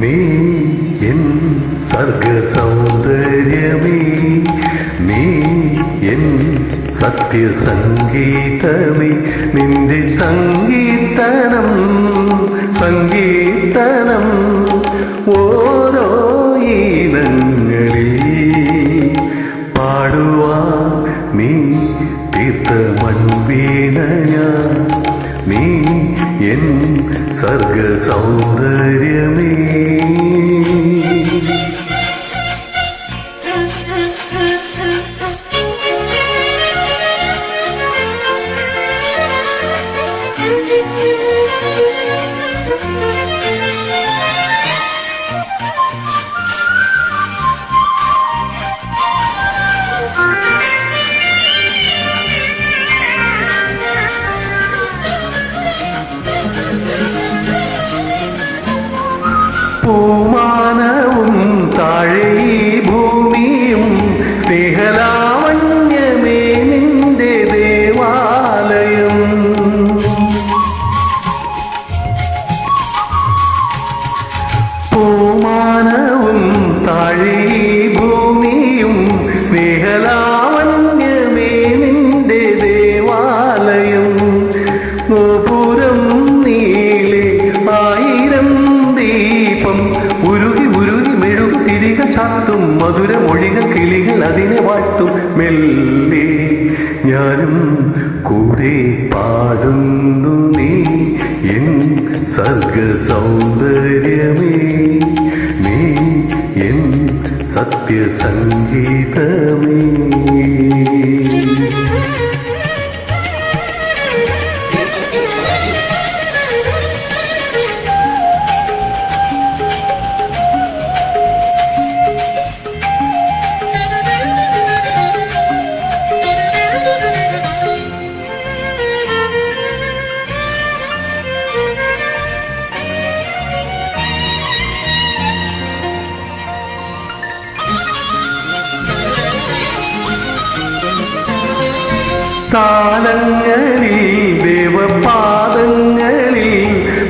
നീ എൻ സർഗ സൗന്ദര്യമേ നീ എൻ സത്യസംഗീതമേ നിന്റെ സംഗീതനം സംഗീതനം ഓരോ ഈണങ്ങളിൽ പാടുവാ നീ തീർത്ത മൺവീണയ സർഗ സൗന്ദര്യമേ അതിനെ വാഴ്ത്തും മെല്ലെ ഞാനും കൂടെ പാടുന്നു നീ. എൻ സർഗ സൗന്ദര്യമേ നീ എൻ സത്യസംഗീതമേ. താലങ്ങളിൽ ദേവപാദങ്ങളിൽ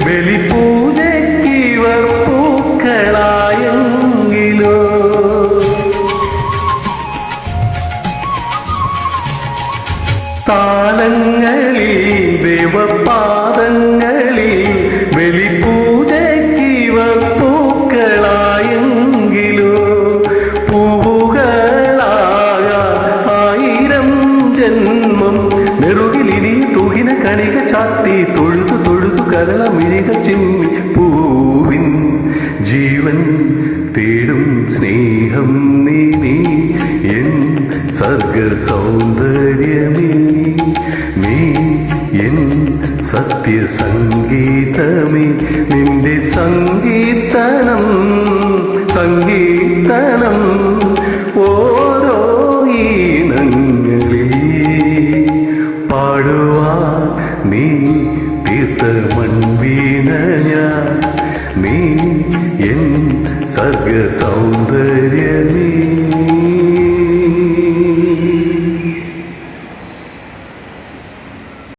ബലിപൂജയ്ക്കിവർ പൂക്കളായെങ്കിലോ. താലങ്ങളിൽ ദേവപാദങ്ങളിൽ ചാത്തി തൊഴുതു തൊഴുതു കരള മിഴിക ചിന്നി പൂവിൻ ജീവൻ തേടും സ്നേഹം നീ നീ എൻ സർഗ സൗന്ദര്യമേ നീ എൻ സത്യ സംഗീതമേ നിന്റെ സംഗീതനം സംഗീതനം ഓരോ ഈണങ്ങളിൽ പാടുവാ. തീർത്ത മൺവീണയ നീ എൻ സർഗ സൗന്ദര്യമേ